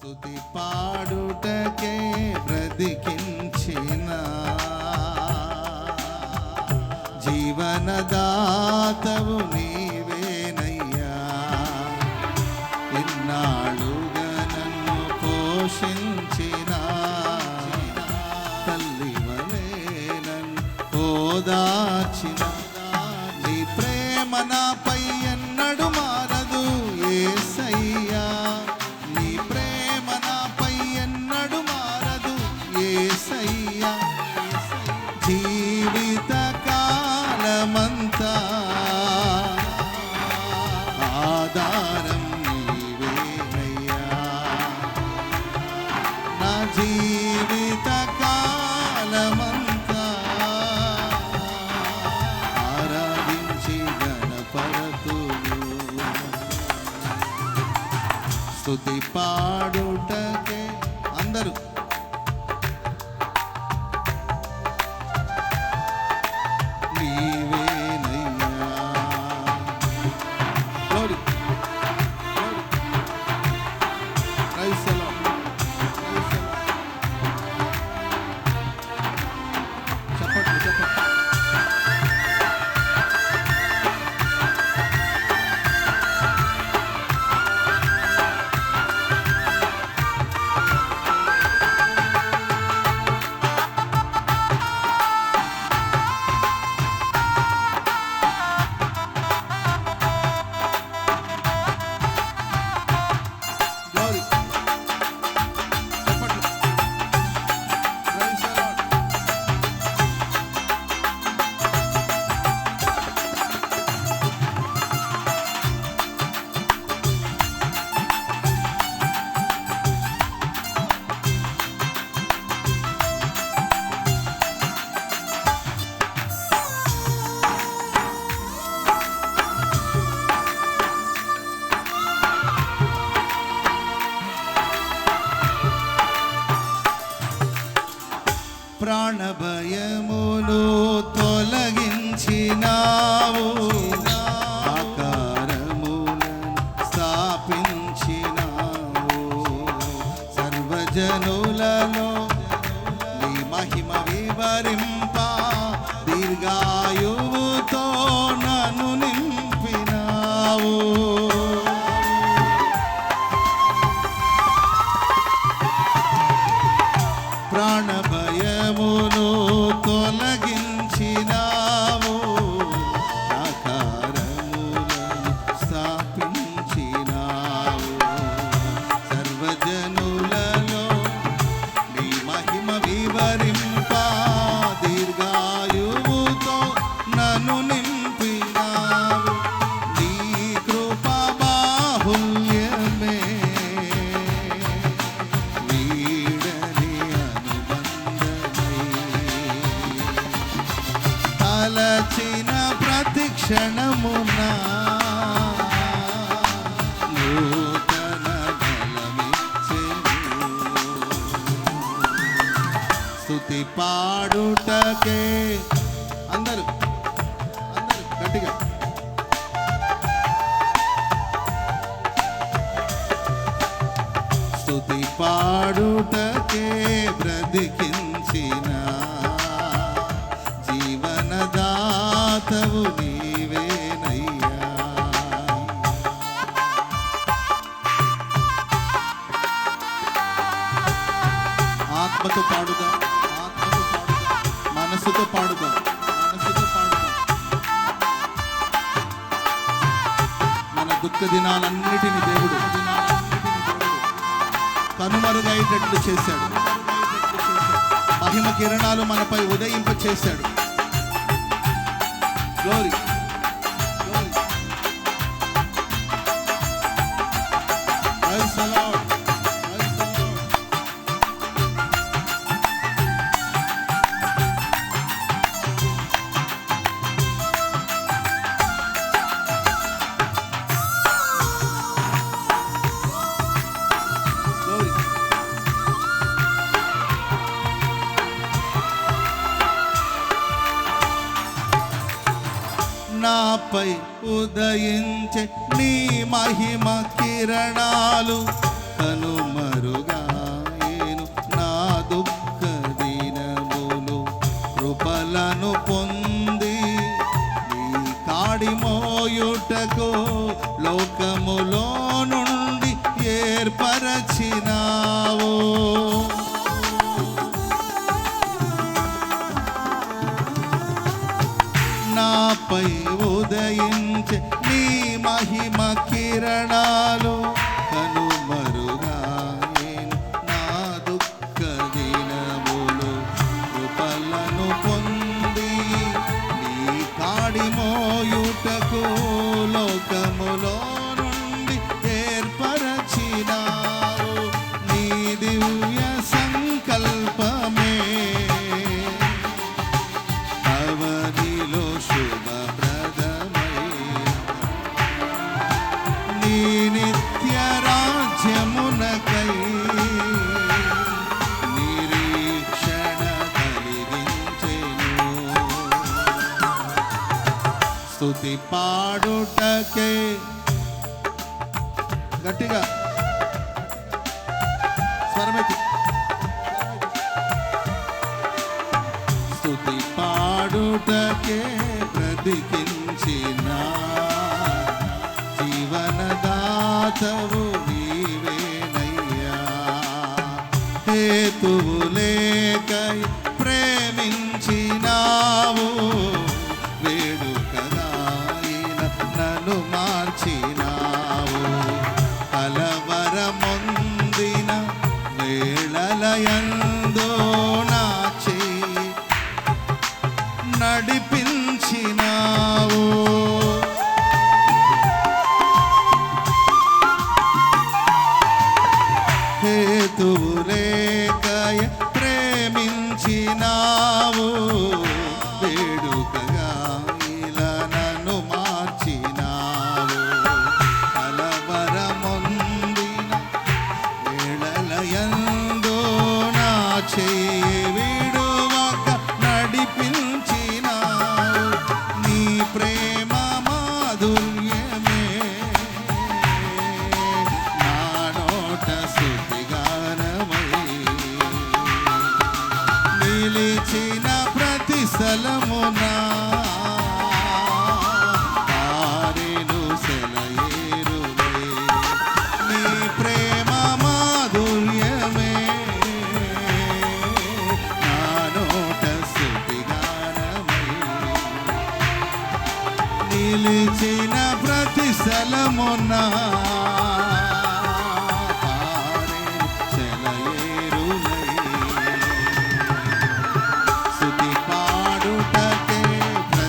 స్థుతి పాడుటకే బ్రతికించిన జీవనదాతవు பாடுட்ட ജനമോ നീ മഹിമ വിവരും விவரி స్తుతి పాడుటకే మనసుతో పాడుకో. మనసుతో పాడుకో. మన దుఃఖ దినాలన్నిటిని దేవుడు కనుమరుగైనట్లు చేశాడు. మహిమ కిరణాలు మనపై ఉదయింప చేశాడు గౌరీ రక్షణను పొంది నీ కాడి మోయుటకు లోకములో నుండి ఏర్పరచినావు. నాపై ఉదయించే నీ మహిమ కిరణాలు కనుమరుగా నా దుఃఖ దినములు కృపలను స్థుతి పాడుటకే. గట్టిగా. స్వరమెత్తి స్థుతి పాడుటకే బ్రతికించిన జీవనదాతవు నీవేనయ్యా. హేతువు లేక ప్రేమించినావు.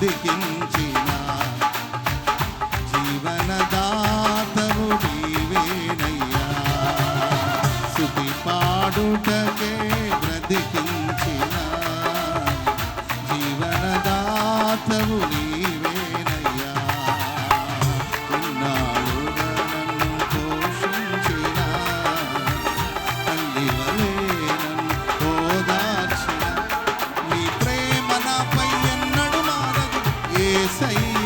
किञ्चित् esqueça aí.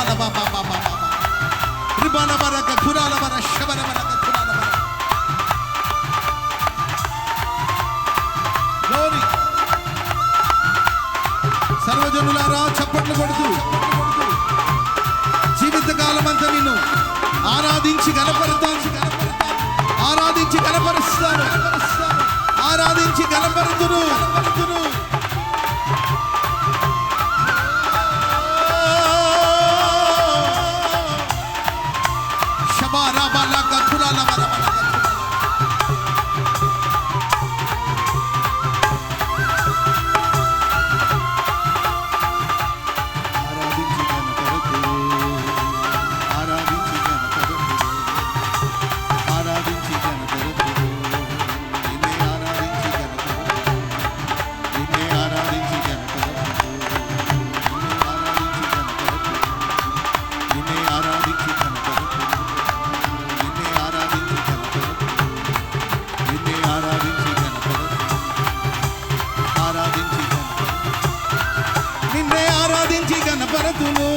బలక ధురాల బాబా బాబా రిబల Glory. సర్వజనులారా చప్పట్లు కొడుతూ జీవితకాలం అంతా నిన్ను ఆరాధించి గణపరుతాను ఆరాధించి గణపరుస్తాను ఆరాధించి గణపరుతును శబారా నిన్నే ఆరాధించి గణపరతును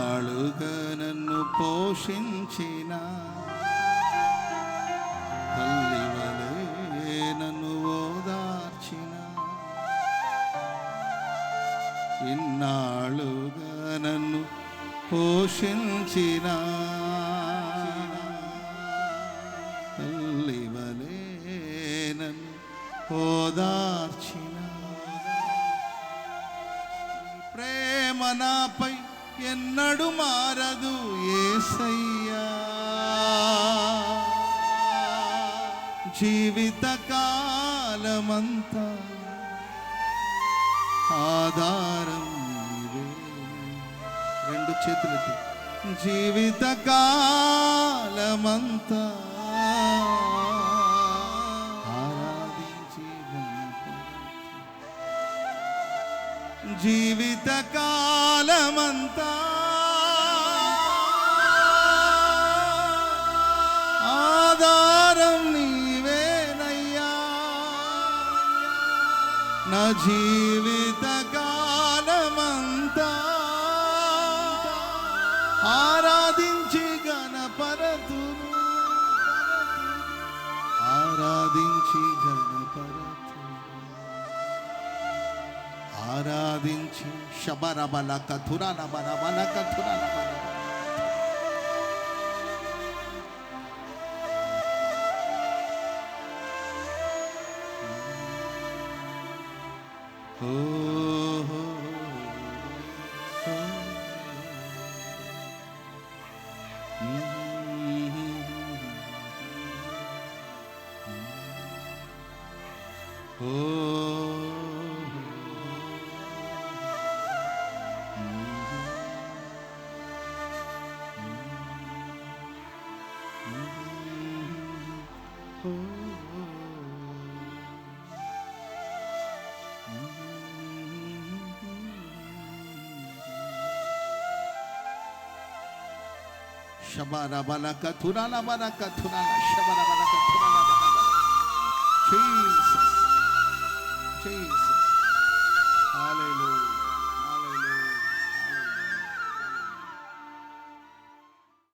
ఇన్నాళ్ళుగా నన్ను పోషించిన తల్లి వలే నన్ను ఓదార్చిన. ఇన్నాళ్ళుగా నన్ను పోషించిన తల్లి వలే నన్ను ఓదార్చిన. ప్రేమ నాపై ఎన్నడు మారదు ఏసయ్యా. జీవిత కాలమంతా ఆధారం రెండు చేతులకి జీవిత కాలమంతా జీవిత కాలమంతా ఆధారం నీవేనయ్యా. నా జీవిత కాలమంతా ఆరాధించి గణపరతును ఆరాధించి గణపరతు ఆరాధించి శబరబల కథుర బల కథుర కథురన shabarabala kathurala baraka thurala shabarabala kathurala baraka